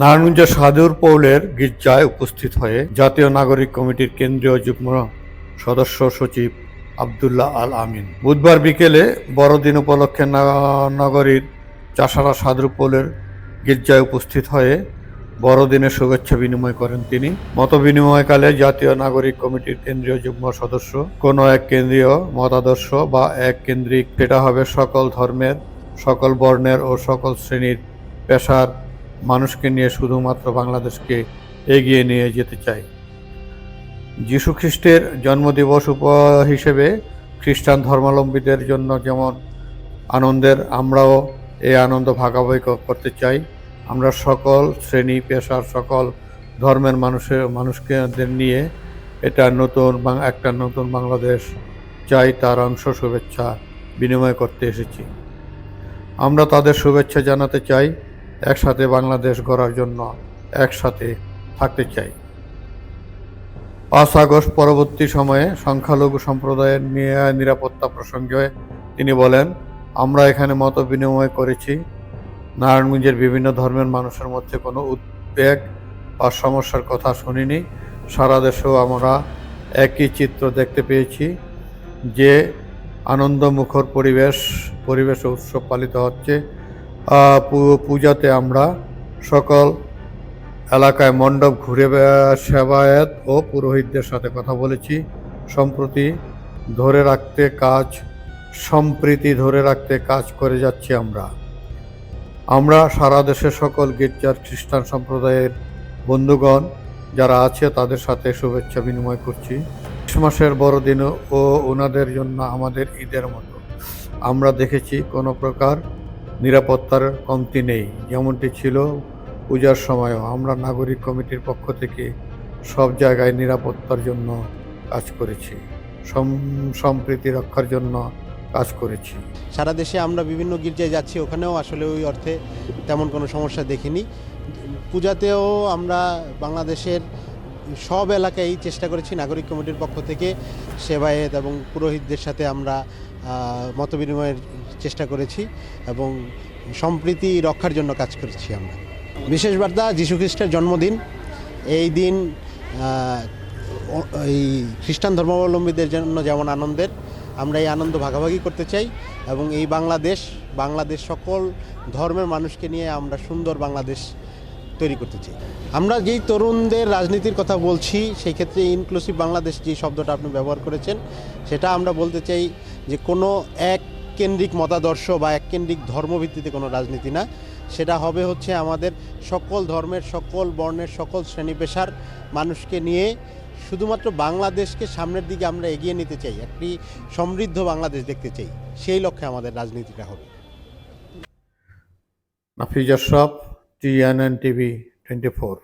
নারায়ণগঞ্জের সাধুর পৌলের গির্জায় উপস্থিত হয়ে জাতীয় নাগরিক কমিটির কেন্দ্রীয় যুগ্ম সদস্য সচিব আবদুল্লাহ আল আমিন। বুধবার বিকেলে বড়দিন উপলক্ষে নগরীর চাষারা সাধুর পৌলের গির্জায় উপস্থিত হয়ে বড়দিনের শুভেচ্ছা বিনিময় করেন তিনি। মত বিনিময়কালে জাতীয় নাগরিক কমিটির কেন্দ্রীয় যুগ্ম সদস্য, কোনো এক কেন্দ্রীয় মতাদর্শ বা এক কেন্দ্রিক, সেটা হবে সকল ধর্মের, সকল বর্ণের ও সকল শ্রেণির পেশার মানুষকে নিয়ে শুধুমাত্র বাংলাদেশকে এগিয়ে নিয়ে যেতে চাই। যীশু খ্রিস্টের জন্মদিবস উপ হিসেবে খ্রিস্টান ধর্মাবলম্বীদের জন্য যেমন আনন্দের, আমরাও এই আনন্দ ভাগাভাগি করতে চাই। আমরা সকল শ্রেণি, পেশার সকল ধর্মের মানুষের মানুষকেদের নিয়ে এটা নতুন একটা নতুন বাংলাদেশ চাই, তার অংশ শুভেচ্ছা বিনিময় করতে এসেছি। আমরা তাদের শুভেচ্ছা জানাতে চাই। একসাথে বাংলাদেশ গড়ার জন্য একসাথে থাকতে চাই। পাঁচ আগস্ট পরবর্তী সময়ে সংখ্যালঘু সম্প্রদায়ের নিরাপত্তা প্রসঙ্গে তিনি বলেন, আমরা এখানে মত বিনিময় করেছি। নারায়ণগঞ্জের বিভিন্ন ধর্মের মানুষের মধ্যে কোনো উদ্বেগ বা সমস্যার কথা শুনিনি। সারা দেশেও আমরা একই চিত্র দেখতে পেয়েছি, যে আনন্দমুখর পরিবেশ পরিবেশ উৎসব পালিত হচ্ছে। পূজাতে আমরা সকল এলাকায় মণ্ডপ ঘুরে সেবায়েত ও পুরোহিতদের সাথে কথা বলেছি। সম্প্রতি ধরে রাখতে কাজ, সম্প্রীতি ধরে রাখতে কাজ করে যাচ্ছি আমরা। আমরা সারা দেশের সকল গির্জার খ্রিস্টান সম্প্রদায়ের বন্ধুগণ যারা আছে তাদের সাথে শুভেচ্ছা বিনিময় করছি। ক্রিসমাসের বড়দিন ও ওনাদের জন্য আমাদের ঈদের মতো। আমরা দেখেছি কোনো প্রকার নিরাপত্তার কমতি নেই। যেমনটি ছিল পূজার সময়ও। আমরা নাগরিক কমিটির পক্ষ থেকে সব জায়গায় নিরাপত্তার জন্য কাজ করেছি। সম- সম্প্রীতি রক্ষার জন্য কাজ করেছি। সারা দেশে আমরা বিভিন্ন গির্জায় যাচ্ছি। ওখানেও আসলে ওই অর্থে তেমন কোনো সমস্যা দেখিনি। পূজাতেও আমরা বাংলাদেশের সব এলাকায় চেষ্টা করেছি নাগরিক কমিটির পক্ষ থেকে সেবায়েত এবং পুরোহিতদের সাথে আমরা মত বিনিময়ের চেষ্টা করেছি এবং সম্প্রীতি রক্ষার জন্য কাজ করেছি আমরা। বিশেষ বার্তা যীশুখ্রিস্টের জন্মদিন। এই দিন এই খ্রিস্টান ধর্মাবলম্বীদের জন্য যেমন আনন্দের, আমরা এই আনন্দ ভাগাভাগি করতে চাই এবং এই বাংলাদেশ বাংলাদেশ সকল ধর্মের মানুষকে নিয়ে আমরা সুন্দর বাংলাদেশ তৈরি করতে চাই। আমরা যেই তরুণদের রাজনীতির কথা বলছি, সেই ক্ষেত্রে ইনক্লুসিভ বাংলাদেশ যে শব্দটা আপনি ব্যবহার করেছেন, সেটা আমরা বলতে চাই যে কোনো এক কেন্দ্রিক মতাদর্শ বা এক কেন্দ্রিক ধর্মভিত্তিতে কোনো রাজনীতি না। সেটা হবে হচ্ছে আমাদের সকল ধর্মের, সকল বর্ণের, সকল শ্রেণি পেশার মানুষকে নিয়ে শুধুমাত্র বাংলাদেশকে সামনের দিকে আমরা এগিয়ে নিতে চাই, একটি সমৃদ্ধ বাংলাদেশ দেখতে চাই। সেই লক্ষ্যে আমাদের রাজনীতিটা হবে। Nafiz Ashraf the NNTV twenty four.